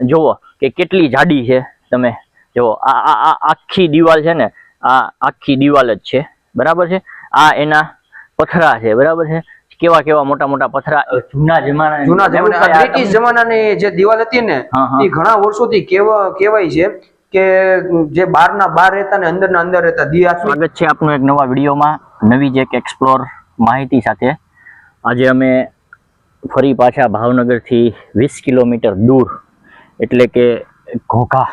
જુઓ કે કેટલી જાડી છે તમે. જુઓ આ આખી દિવાલ છે ને આ આખી દિવાલ જ છે. બરાબર છે? આ એના પથરા છે બરાબર છે? કેવા કેવા મોટા મોટા પથરા? જૂના જમાના જૂના જમાના બ્રિટિશ જમાનાની જે દિવાલ હતી ને. એ ઘણા વર્ષોથી કેવા કહેવાય છે કે જે બહારના બહાર રહેતા ને અંદરના અંદર રહેતા દિયા સ્વાગત છે આપનું એક નવા વિડીયોમાં. નવી જ એક એક્સપ્લોર માહિતી સાથે. આજે અમે ફરી પાછા ભાવનગરથી વીસ કિલોમીટર દૂર એટલે કે ઘોઘા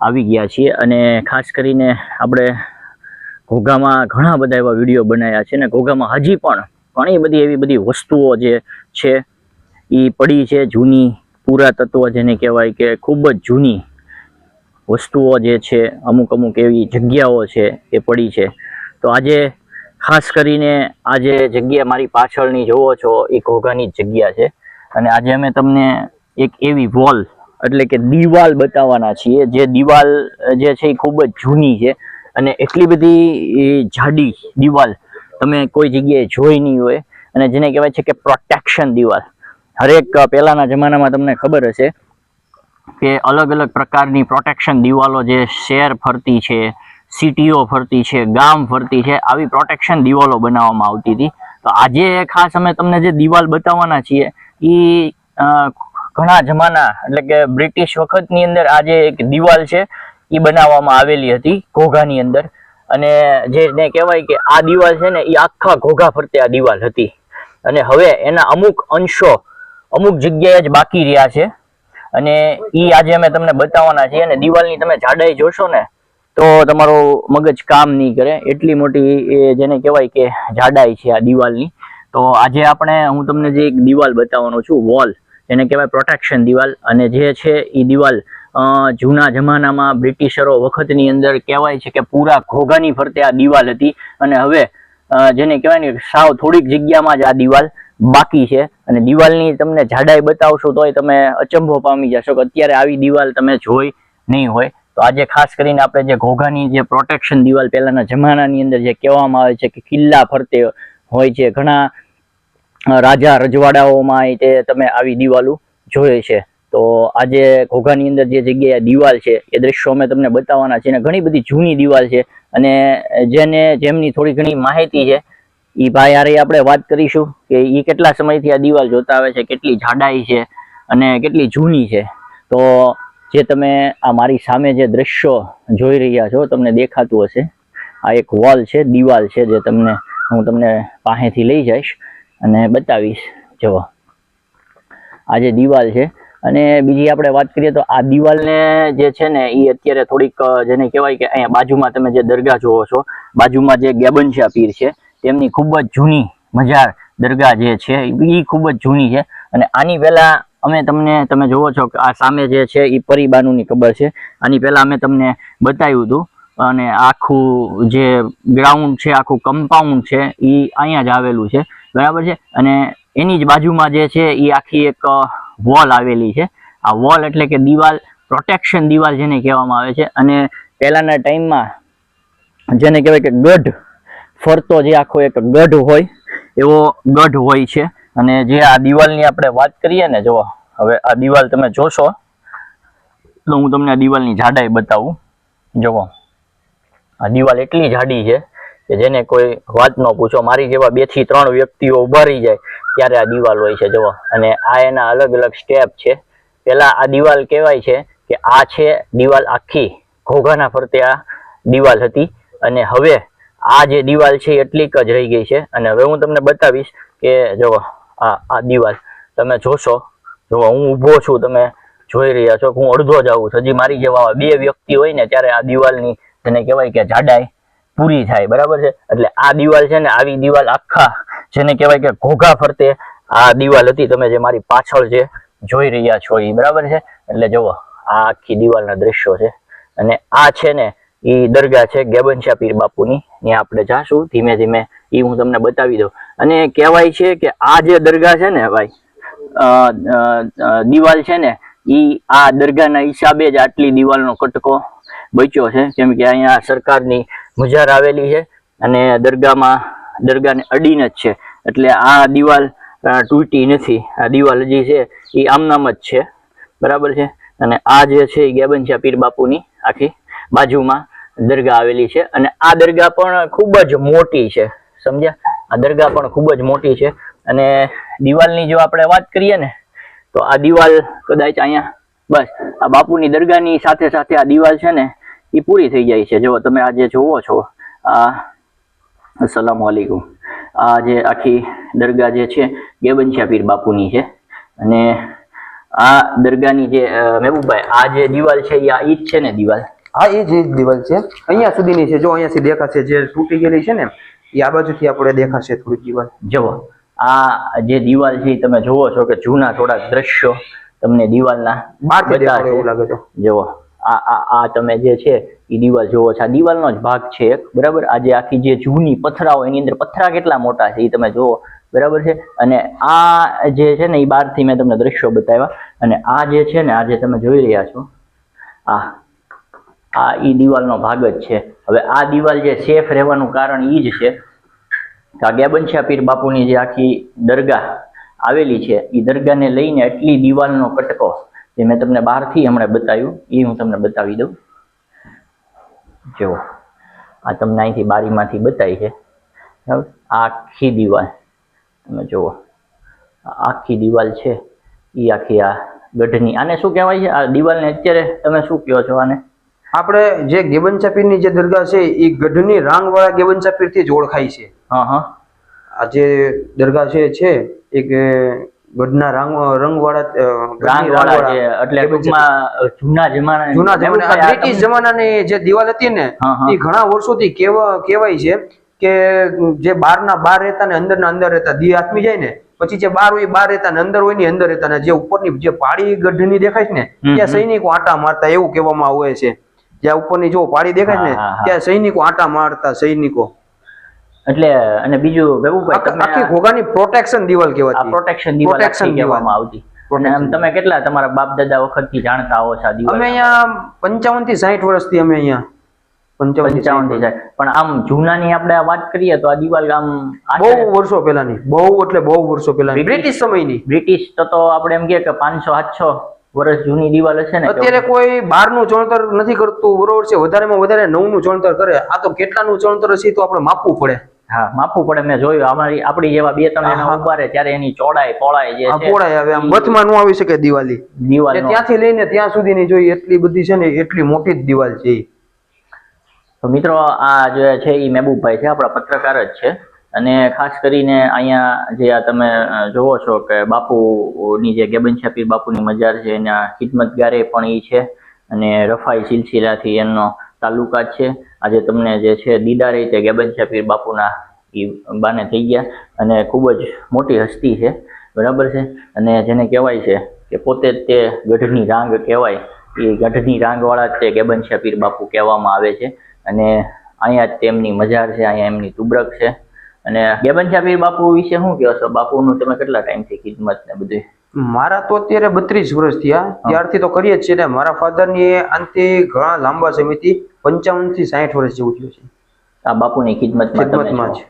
આવી ગયા છીએ અને ખાસ કરીને આપણે ઘોઘામાં ઘણા બધા એવા વીડિયો બનાવ્યા છે અને ઘોઘામાં હજી પણ ઘણી બધી એવી બધી વસ્તુઓ જે છે, એ પડી છે, જૂની પુરાતત્વ જેને કહેવાય કે ખૂબ જ જૂની વસ્તુઓ જે છે, અમુક અમુક એવી જગ્યાઓ છે, એ પડી છે. તો આજે ખાસ કરીને આ જે જગ્યા મારી પાછળની જોવો છો, એ ઘોઘાની જગ્યા છે. અને આજે અમે તમને એક એવી વોલ, એટલે કે દિવાલ બતાવવાના છીએ, જે દિવાલ જે છે એ ખૂબ જ જૂની છે. અને એટલી બધી જાડી દિવાલ તમે કોઈ જગ્યાએ જોઈ નહીં હોય. અને જેને કહેવાય છે કે પ્રોટેક્શન દિવાલ. હરેક પહેલાંના જમાનામાં તમને ખબર હશે કે અલગ અલગ પ્રકારની પ્રોટેક્શન દિવાલો જે શહેર ફરતી છે, સિટીઓ ફરતી છે, ગામ ફરતી છે, આવી પ્રોટેક્શન દિવાલો બનાવવામાં આવતી હતી. તો આજે ખાસ અમે તમને જે દિવાલ બતાવવાના છીએ એ ઘણા જમાના, એટલે કે બ્રિટિશ વખતની અંદર આ જે એક દિવાલ છે એ બનાવવામાં આવેલી હતી ઘોઘાની અંદર. અને જેને કહેવાય કે આ દિવાલ છે ને એ આખા ઘોઘા ફરતે આ દિવાલ હતી. અને હવે એના અમુક અંશો અમુક જગ્યાએ જ બાકી રહ્યા છે. અને એ આજે અમે તમને બતાવવાના છીએ અને દિવાલની તમે જાડાઈ જોશો ને, તો તમારું મગજ કામ નહીં કરે. એટલી મોટી એ જેને કહેવાય કે જાડાઈ છે આ દિવાલની. તો આજે આપણે, હું તમને જે એક દિવાલ બતાવવાનો છું, વોલ. જેને કહેવાય પ્રોટેક્શન દિવાલ. અને જે છે એ દિવાલ જૂના જમાનામાં બ્રિટિશરો વખતની અંદર કહેવાય છે કે પૂરા ઘોઘાની ફરતે આ દિવાલ હતી. અને હવે જેને કહેવાય ને સાવ થોડીક જગ્યામાં જ આ દિવાલ બાકી છે. અને દિવાલની તમને જાડાઈ બતાવશો તોય તમે અચંભો પામી જશો કે અત્યારે આવી દિવાલ તમે જોઈ નહીં હોય. તો આજે ખાસ કરીને આપણે જે ઘોઘાની જે પ્રોટેક્શન દિવાલ પહેલાંના જમાનાની અંદર જે કહેવામાં આવે છે કે કિલ્લા ફરતે હોય છે, ઘણા રાજા રજવાડાઓમાં તે તમે આવી દિવાલો જોઈ છે. તો આજે ઘોઘાની અંદર જે જગ્યાએ દિવાલ છે, એ દ્રશ્યો અમે તમને બતાવવાના છે અને ઘણી બધી જૂની દિવાલ છે. અને જેને જેમની થોડી ઘણી માહિતી છે એ ભાઈ હારે આપણે વાત કરીશું કે એ કેટલા સમયથી આ દિવાલ જોતા આવે છે, કેટલી જાડાઈ છે અને કેટલી જૂની છે. તો જે તમે આ મારી સામે જે દ્રશ્યો જોઈ રહ્યા છો, તમને દેખાતું હશે. આ એક વોલ છે, દિવાલ છે જે તમને હું તમને પાસેથી લઈ જઈશ. અને બતાવીશ. જુઓ. આ જે દિવાલ છે. અને બીજી આપણે વાત કરીએ તો આ દિવાલને જે છે ને એ અત્યારે થોડીક જેને કહેવાય કે અહીંયા બાજુમાં તમે જે દરગાહ જોવો છો, બાજુમાં જે ગેબનશા પીર છે, તેમની ખૂબ જ જૂની મજાર દરગાહ જે છે એ ખૂબ જ જૂની છે. અને આની પહેલાં અમે તમને, તમે જોવો છો કે આ સામે જે છે એ પરિબાનુની કબર છે. આની પહેલાં અમે તમને બતાવ્યું હતું. અને આખું જે ગ્રાઉન્ડ છે, આખું કમ્પાઉન્ડ છે એ અહીંયા જ આવેલું છે. બરાબર છે? અને એની જ બાજુમાં જે છે એ આખી એક વોલ આવેલી છે. આ વોલ એટલે કે દિવાલ પ્રોટેક્શન દિવાલ જેને કહેવામાં આવે છે. અને પહેલાના ટાઈમમાં જેને કહેવાય કે ગઢ, ફરતો જે આખો એક ગઢ હોય, એવો ગઢ હોય છે. અને જે આ દિવાલની આપણે વાત કરીએ ને જો હવે આ દિવાલ તમે જોશો, તો હું તમને આ દિવાલની જાડાઈ બતાવું. જુઓ, આ દિવાલ એટલી જાડી છે કે જેને કોઈ વાત ન પૂછો, મારી જેવા બેથી ત્રણ વ્યક્તિઓ ઊભા રહી જાય, ત્યારે આ દિવાલ હોય છે. જુઓ, અને આ એના અલગ અલગ સ્ટેપ છે. પેલા આ દિવાલ કહેવાય છે કે આ છે દિવાલ આખી, ઘોઘાના ફરતે આ દિવાલ હતી, અને હવે આ જે દિવાલ છે એટલીક જ રહી ગઈ છે. અને હવે હું તમને બતાવીશ કે, જુઓ, આ આ દિવાલ તમે જોશો, જુઓ, હું ઊભો છું, તમે જોઈ રહ્યા છો હું અડધો જ આવું છું. હજી મારી જેવા બે વ્યક્તિ હોય ને, ત્યારે આ દિવાલની જેને કહેવાય કે જાડાઈ પૂરી થાય, બરાબર છે? એટલે આ દિવાલ છે ને, આવી દિવાલ આખા, જેને કહેવાય કે ઘોઘા ફરતે આ દિવાલ હતી, તમે જે મારી પાછળ જે જોઈ રહ્યા છો એ બરાબર છે? એટલે જુઓ, આ આખી દિવાલના દ્રશ્યો છે. અને આ છે ને એ દરગાહ છે ગેબનશા પીર બાપુની. ત્યાં આપણે જાશું, ધીમે ધીમે એ હું તમને બતાવી દઉં. અને કહેવાય છે કે આ જે દરગાહ છે ને ભાઈ દિવાલ છે ને, ઈ આ દરગાહના હિસાબે જ આટલી દિવાલનો કટકો બચ્યો છે. કેમ કે અહીંયા સરકારની મજાર આવેલી છે અને દરગાહમાં દરગાહને અડીને જ છે. એટલે આ દિવાલ તૂટી નથી. આ દિવાલ હજી છે, એ આમનામ જ છે. બરાબર છે? અને આ જે છે, એ ગેબનશા પીર બાપુની આખી બાજુમાં દરગાહ આવેલી છે. અને આ દરગાહ પણ ખૂબ જ મોટી છે. સમજ્યા? આ દરગાહ પણ ખૂબ જ મોટી છે. અને દિવાલની જો આપણે વાત કરીએ ને, તો આ દિવાલ કદાચ અહીંયા, બસ, આ બાપુની દરગાહની સાથે સાથે આ દિવાલ છે ને એ પૂરી થઈ જાય છે. જો તમે આજે જોવો છો આ અસલામ વાલેકુમ આ જે આખી દરગાહ જે છે ગેબનશા પીર બાપુની છે. અને આ દરગાહની જે મહેબૂબભાઈ આ જે દિવાલ છે એ આ ઈજ છે ને દિવાલ? હા એ જ દિવાલ છે. અહીંયા સુધીની છે. જો અહીંયાથી દેખાશે જે તૂટી ગયેલી છે ને એ આ બાજુથી આપણે દેખાશે થોડીક દિવાલ. જુઓ આ જે દિવાલ છે તમે જુઓ છો કે જૂના થોડાક દ્રશ્યો તમને દિવાલના બાર લાગે છે. જુઓ આ આ આ તમે જે છે એ દિવાલ જોવો છો. આ દિવાલનો જ ભાગ છે એક, બરાબર? આ જે આખી જે જૂની પથરાઓ, એની અંદર પથરા કેટલા મોટા છે એ તમે જુઓ, બરાબર છે? અને આ જે છે ને એ બહારથી મેં તમને દ્રશ્યો બતાવ્યા. અને આ જે છે ને, આ જે તમે જોઈ રહ્યા છો, આ આ ઈ દિવાલનો ભાગ જ છે. હવે આ દિવાલ જે સેફ રહેવાનું કારણ ઈ જ છે કે આ પીર બાપુની જે આખી દરગાહ આવેલી છે એ દરગાહને લઈને એટલી દિવાલનો કટકો જે મેં તમને બહારથી હમણાં બતાવ્યું એ હું તમને બતાવી દઉં. જુઓ આ તમને અહીંથી બારીમાંથી બતાવી છે. બરાબર? આખી દિવાલ તમે જુઓ આખી દિવાલ છે એ આખી આ ગઢની. આને શું કહેવાય છે? આ દિવાલને અત્યારે તમે શું કહો છો આને? આપણે જે ગેબન ચાપીરની જે દરગાહ છે એ ગઢની રાંગવાળા ગેબન ચાપીરથી જ ઓળખાય છે. હા હા. આ જે દરગાહ છે છે એક ગઢના રંગ રંગવાળા એટલે. ટૂંકમાં જૂના જમાના જૂના જમાના બ્રિટિશ જમાનાની જે દિવાલ હતી ને. એ ઘણા વર્ષોથી કેવા કહેવાય છે કે જે બહારના બહાર રહેતા ને અંદરના અંદર રહેતા દી આત્મી જાય ને પછી જે બાર હોય બાર રહેતા ને અંદર હોયની અંદર રહેતા ને જે ઉપરની જે પાડી ગઢની દેખાય છે ને ત્યાં સૈનિકો આટા મારતા એવું કહેવામાં આવે છે જ્યાં ઉપરની જો પાડી દેખાય છે ને. ત્યાં સૈનિકો આટા મારતા સૈનિકો એટલે અને બીજું બેબુભાઈ તમે આખી ઘોઘાની પ્રોટેક્શન દિવાલ આ પ્રોટેક્શન દિવાલ પ્રોટેક્શન કહેવામાં આવતી. અને આમ તમે કેટલા તમારા બાપ દાદા વખતથી જાણતા આવો છો આ દિવાલ અમે અહીંયા પંચાવનથી સાઠ વર્ષથી અમે અહીંયા પંચાવનથી થી જાય પણ આમ જૂનાની આપણે વાત કરીએ તો આ દિવાલ આમ બહુ વર્ષો પહેલાની. બહુ એટલે બહુ વર્ષો પહેલાની. બ્રિટિશ બ્રિટિશ સમયની. બ્રિટિશ તો તો આપણે એમ કે પાંચસો આઠસો વર્ષ જૂની દિવાલ હશે ને અત્યારે કોઈ બારનું ચણતર નથી કરતું. બરોબર છે વધારેમાં વધારે નવનું ચણતર કરે. આ તો કેટલાનું ચણતર હશે તો આપણે માપવું પડે. હા. માપવું પડે મેં જોયું. અમારી આપણી જેવા બે ત્રણ જણા ઊભા રહે ત્યારે એની ચોડાઈ પહોળાઈ જે છે આમ બથમાં નો આવી શકે ત્યાંથી લઈને ત્યાં સુધીની જોઈએ એટલી બધી છે ને એટલી મોટી જ દિવાલ છે તો મિત્રો આ જે છે એ મહેબૂબભાઈ છે આપણા પત્રકાર જ છે. અને ખાસ કરીને અહીંયા જે આ તમે જોવો છો કે બાપુની જે ગેબન શાપીર બાપુની મજાર છે એના ખિદમતગારે પણ એ છે. અને રફાઈ સિલસિલાથી એમનો તાલુકા છે. આજે તમને જે છે, દીદારે તે ગેબન પીર બાપુના એ બાને થઈ ગયા. અને ખૂબ જ મોટી હસ્તી છે. બરાબર છે? અને જેને કહેવાય છે કે પોતે જ તે ગઢની રાંગ કહેવાય. એ ગઢની રાંગવાળા જ તે ગેબન પીર બાપુ કહેવામાં આવે છે. અને અહીંયા જ તેમની મજાર છે, અહીંયા એમની તુબરક છે. અને ગેબન પીર બાપુ વિશે શું કહો છો? બાપુનું તમે કેટલા ટાઈમથી ખિદમત ને બધું મારા તો અત્યારે બત્રીસ વર્ષ થયા. ત્યારથી તો કરીએ જ છે ને. મારા ફાધરની આનથી ઘણા લાંબા સમયથી પંચાવનથી સાઠ વર્ષ જેવું થયું છે. આ બાપુની ખિદમતમાં તમે ખિદમતમાં છો.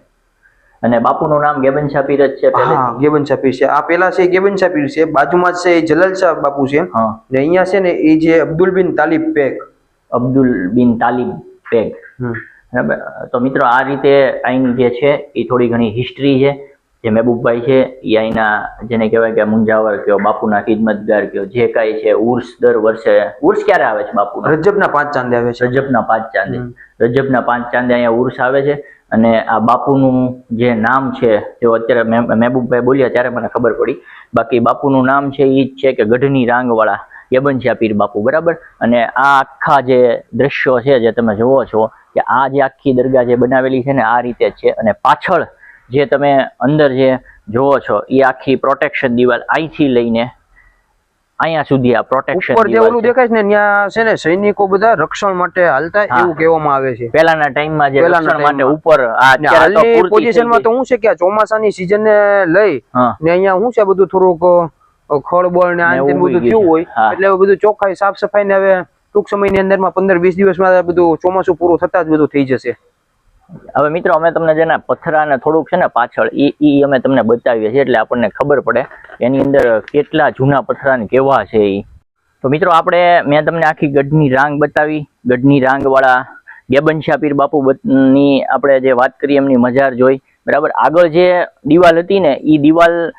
અને બાપુનું નામ ગેબન શાપીર જ છે હા ગેબન સાપીર છે. આ પેલા છે ગેબન શાપીર છે. બાજુમાં છે એ જલાલ શાહ બાપુ છે. ને અહીંયા છે ને એ જે અબ્દુલ બિન તાલિબ પેક અબ્દુલ બિન તાલિબ પેક બરાબર. તો મિત્રો આ રીતે આઈન જે છે એ થોડી ઘણી હિસ્ટ્રી છે. જે મહેબૂબભાઈ છે એ અહીંના જેને કહેવાય કે મુંજાવર કયો બાપુના ખિદમતગાર કયો જે કાંઈ છે ઉર્સ દર વર્ષે ઉર્સ ક્યારે આવે છે બાપુ રજબના પાંચ ચાંદે આવે છે. રજબના પાંચ ચાંદે. રજબના પાંચ ચાંદે અહીંયા ઉર્સ આવે છે અને આ બાપુનું જે નામ છે જો અત્યારે મહેબૂબભાઈ બોલ્યા ત્યારે મને ખબર પડી. બાકી બાપુનું નામ છે એ જ છે કે ગઢની રાંગવાળા યબનશા પીર બાપુ બરાબર? અને આ આખા જે દ્રશ્યો છે જે તમે જુઓ છો કે આ જે આખી દરગાહ જે બનાવેલી છે ને આ રીતે છે. અને પાછળ જે તમે અંદર જે જોવો છો એ આખી પ્રોટેક્શન દિવાલ અહીંથી લઈને અહીંયા સુધી આ પ્રોટેક્શન ઉપર જે ઓલું દેખાય છે ને ત્યાં છે ને સૈનિકો બધા રક્ષણ માટે હાલતા એવું કહેવામાં આવે છે. પહેલાના ટાઈમમાં જે રક્ષણ માટે ઉપર આ પોઝિશનમાં તો શું છે કે ચોમાસાની season ને લઈ ને અહીંયા શું છે બધું થોડુંક ખળબળ ને આ બધું થયું હોય એટલે બધું ચોખ્ખાઈ સાફ સફાઈ ને હવે ટૂંક સમયની અંદરમાં પંદર વીસ દિવસમાં બધું ચોમાસું પૂરું થતા જ બધું થઈ જશે. હવે મિત્રો, અમે તમને જેના પથરાને થોડુંક છે ને પાછળ એ ઈ અમે તમને બતાવીએ છીએ, એટલે આપણને ખબર પડે એની અંદર કેટલા જૂના પથરાને કેવા છે એ તો મિત્રો, આપણે, મેં તમને આખી ગઢની રાંગ બતાવી. ગઢની રાંગવાળા ગેબનશા પીર બાપુ બત- ની આપણે જે વાત કરી એમની મજાર જોઈ. બરાબર? આગળ જે દિવાલ હતી ને એ દિવાલ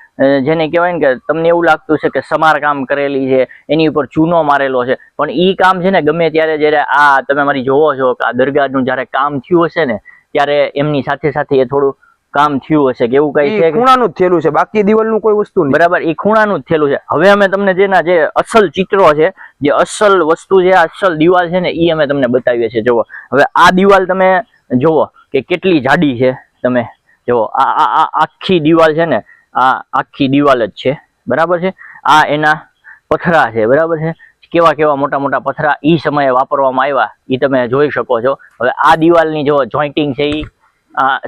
જેને કહેવાય ને કે તમને એવું લાગતું છે કે સમારકામ કરેલી છે, એની ઉપર ચૂનો મારેલો છે. પણ એ કામ છે ને ગમે ત્યારે જ્યારે આ તમે મારી જોવો છો કે આ દરગાહનું જ્યારે કામ થયું હશે ને ત્યારે એમની સાથે સાથે એ થોડું કામ થયું હશે કે એવું કઈ છે કે ખૂણાનું જ થયેલું છે બાકી દિવાલનું કોઈ વસ્તુ નહીં. બરાબર એ ખૂણાનું જ થયેલું છે. હવે અમે તમને જેના જે અસલ ચિત્રો છે જે અસલ વસ્તુ છે અસલ દિવાલ છે ને એ અમે તમને બતાવીએ છીએ. જુઓ હવે આ દિવાલ તમે જુઓ કે કેટલી જાડી છે તમે જુઓ. આ આ આ આખી દિવાલ છે ને આ આખી દિવાલ જ છે. બરાબર છે? આ એના પથરા છે. બરાબર છે? કેવા કેવા મોટા મોટા પથરા એ સમયે વાપરવામાં આવ્યા એ તમે જોઈ શકો છો. હવે આ દિવાલની જો જોઈન્ટિંગ છે એ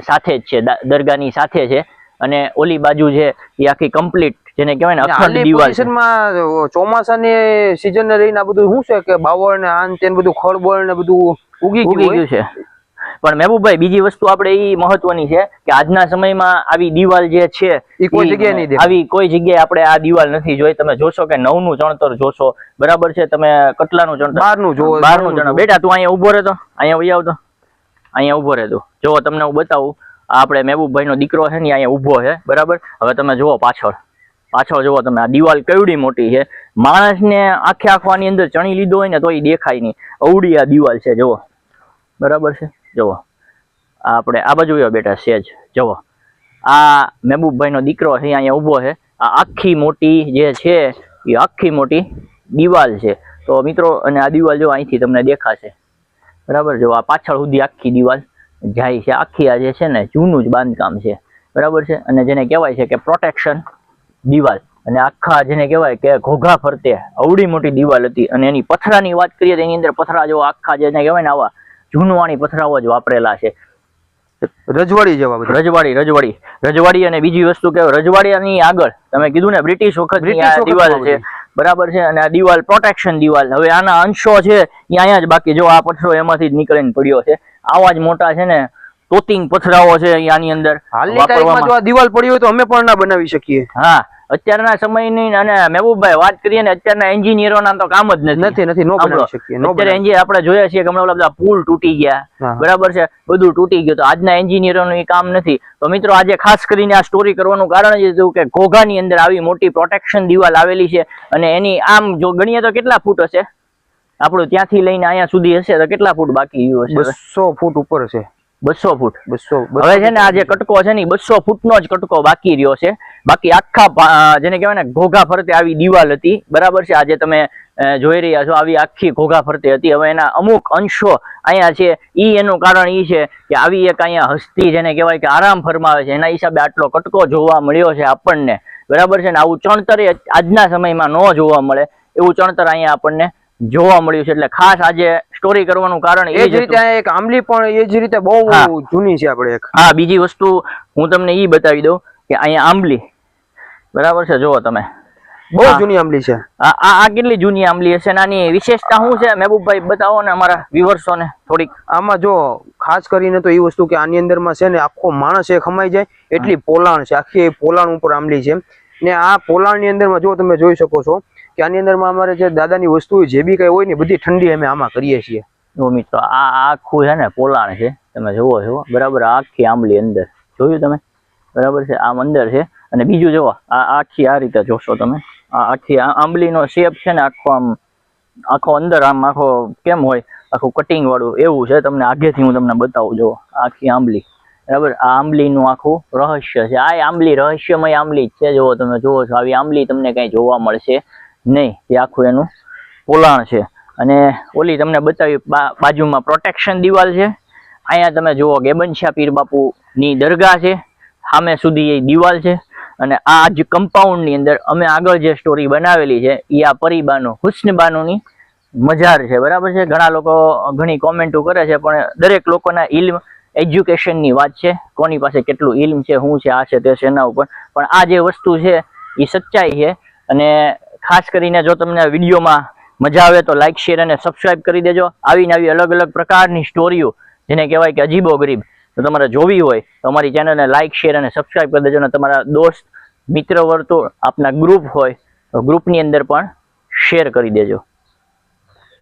સાથે જ છે દરગાહની સાથે છે. અને ઓલી બાજુ છે એ આખી કમ્પ્લીટ જેને કહેવાય ને અખંડ દિવાલ પોઝિશનમાં ચોમાસાની સિઝન ને લઈને આ બધું શું છે કે બાવળ ને આન તેન બધું ખળબળ ને બધું ઉગી ગયું છે. પણ મહેબૂબભાઈ બીજી વસ્તુ આપણે એ મહત્વની છે કે આજના સમયમાં આવી દિવાલ જે છે કોઈ જગ્યાએ આવી કોઈ જગ્યાએ આપણે આ દિવાલ નથી જોઈ. તમે જોશો કે નવનું ચણતર જોશો. બરાબર છે તમે કટલાનું ચણતર બહારનું જોવો, બહારનું ચણતર. બેટા તું અહીંયા ઊભો રહેતો. અહીંયા વહી આવતો. અહીંયા ઊભો રહેતો. જો તમને હું બતાવું આપણે મહેબૂબભાઈ નો દીકરો છે ને અહીંયા ઊભો છે. બરાબર? હવે તમે જુઓ પાછળ. પાછળ જુઓ તમે આ દિવાલ કેવડી મોટી છે. માણસને આખે આખવાની અંદર ચણી લીધો હોય ને તો એ દેખાય નહીં. અવડી આ દિવાલ છે જુઓ. બરાબર છે? જુઓ આપણે આ બાજુ આવ્યો બેટા સેજ જુઓ આ મહેબૂબભાઈનો દીકરો છે, અહીંયા ઊભો છે. આ આખી મોટી જે છે, એ આખી મોટી દિવાલ છે. તો મિત્રો, અને આ દિવાલ જો અહીંથી તમને દેખાશે. બરાબર? જો આ પાછળ સુધી આખી દિવાલ જાય છે. આખી આ જે છે ને, જૂનું જ બાંધકામ છે. બરાબર છે? અને જેને કહેવાય છે કે પ્રોટેક્શન દિવાલ. અને આખા જેને કહેવાય કે ઘોઘા ફરતે અવડી મોટી દિવાલ હતી. અને એની પથરાની વાત કરીએ તો એની અંદર પથરા જો આખા જેને કહેવાય ને આવા જૂનવાણી પથરાઓ જ વાપરેલા છે. રજવાડી જેવા રજવાડી રજવાડી. રજવાડી અને બીજી વસ્તુ કે રજવાડીયાની આગળ તમે કીધું ને બ્રિટિશ વખત દિવાલ છે. બરાબર છે અને આ દિવાલ પ્રોટેક્શન દિવાલ. હવે આના અંશો છે એ અહીંયા જ બાકી. જો આ પથરો એમાંથી જ નીકળીને પડ્યો છે. આવા જ મોટા છે ને તોતિંગ પથરાઓ છે આની અંદર હાલની તારીખમાં જો આ દિવાલ પડી હોય તો અમે પણ ના બનાવી શકીએ. હા. અત્યારના સમયની અને મહેબૂબભાઈ વાત કરીએ ને અત્યારના એન્જિનિયરોના તો કામ જ નથી. નથી અત્યારે એન્જિનિયર આપણે જોયા છીએ કે હમણાં બધા પુલ તૂટી ગયા. બરાબર છે? બધું તૂટી ગયું. તો આજના એન્જિનિયરોનું એ કામ નથી. તો મિત્રો આજે ખાસ કરીને આ સ્ટોરી કરવાનું કારણ જ હતું કે ઘોઘાની અંદર આવી મોટી પ્રોટેક્શન દિવાલ આવેલી છે અને એની આમ જો ગણીએ તો કેટલા ફૂટ હશે? આપણું ત્યાંથી લઈને અહીંયા સુધી હશે તો કેટલા ફૂટ બાકી હશે બસો ફૂટ ઉપર છે બસો ફૂટ બસો હવે છે ને આ જે કટકો છે ને બસો ફૂટનો જ કટકો બાકી રહ્યો છે. બાકી આખા જેને કહેવાય ને ઘોઘા ફરતે આવી દિવાલ હતી. બરાબર છે? આજે તમે જોઈ રહ્યા છો આવી આખી ઘોઘા ફરતે હતી. હવે એના અમુક અંશો અહીંયા છે. ઈ એનું કારણ ઈ છે કે આવી એક અહીંયા હસ્તી જેને કહેવાય કે આરામ ફરમાવે છે. એના હિસાબે આટલો કટકો જોવા મળ્યો છે આપણને. બરાબર છે? ને આવું ચણતર આજના સમયમાં ન જોવા મળે. એવું ચણતર અહીંયા આપણને જોવા મળ્યું છે એટલે ખાસ આજે સ્ટોરી કરવાનું કારણ એ જ રીતે એક આંબલી પણ એ જ રીતે બહુ જૂની છે આપણે એક. હા બીજી વસ્તુ હું તમને એ બતાવી દઉં કે અહીંયા આંબલી. બરાબર છે? જુઓ તમે. બહુ. જૂની આંબલી છે. આ આ કેટલી જૂની આંબલી હશે ને આની વિશેષતા શું છે? મહેબૂબભાઈ બતાવો ને અમારા વ્યુઅર્સોને થોડીક. આમાં જો ખાસ કરીને તો એ વસ્તુ કે આની અંદરમાં છે ને આખો માણસ એ ખમાઈ જાય એટલી પોલાણ છે. આખી પોલાણ ઉપર આંબલી છે. ને આ પોલાણની અંદરમાં જો તમે જોઈ શકો છો કે આની અંદરમાં અમારે જે દાદાની વસ્તુ જે બી કઈ હોય ને બધી ઠંડી અમે આમાં કરીએ છીએ. જો મિત્રો, આ આખું છે ને પોલાણ છે, તમે જુઓ છો બરાબર આખી આંબલી અંદર. જોયું તમે? બરાબર છે, આમ અંદર છે. અને બીજું જુઓ, આ આખી આ રીતે જોશો તમે? આ આખી આંબલીનો શેપ છે ને, આખો આમ, આખો અંદર આમ, આખો કેમ હોય? આખું કટિંગ વાળું એવું છે, તમને આગેથી હું તમને બતાવું, જુઓ. આખી આંબલી. બરાબર, આ આંબલીનું આખું રહસ્ય છે. આ આંબલી રહસ્યમય આંબલી જ છે, જુઓ તમે, જુઓ છો. આવી આંબલી તમને કઈ જોવા મળશે. નહીં, એ આખું એનું પોલાણ છે. અને ઓલી તમને બતાવી બાજુમાં પ્રોટેક્શન દિવાલ છે. અહીંયા તમે જુઓ ગેબનશા પીર બાપુની દરગાહ છે. સામે સુધી એ દિવાલ છે. અને આ જ કમ્પાઉન્ડની અંદર અમે આગળ જે સ્ટોરી બનાવેલી છે એ આ પરિબાનો, હુસ્નબાનુની મજાર છે. બરાબર છે? ઘણા લોકો ઘણી કોમેન્ટો કરે છે, પણ દરેક લોકોના ઇલ્મ એજ્યુકેશનની વાત છે. કોની પાસે કેટલું ઇલ્મ છે, શું છે, આ છે, તે છે એના ઉપર. પણ આ જે વસ્તુ છે એ સચ્ચાઈ છે. અને ખાસ કરીને જો તમને વિડીયોમાં મજા આવે તો લાઇક શેર અને સબસ્ક્રાઇબ કરી દેજો. આવીને આવી અલગ અલગ પ્રકારની સ્ટોરીઓ, જેને કહેવાય કે અજીબો ગરીબ. તો તમારે જોવી હોય તો અમારી ચેનલને લાઇક શેર અને સબસ્ક્રાઇબ કરી દેજો અને તમારા દોસ્ત, મિત્ર વર્તુળ આપના ગ્રુપ હોય તો ગ્રુપની અંદર પણ શેર કરી દેજો.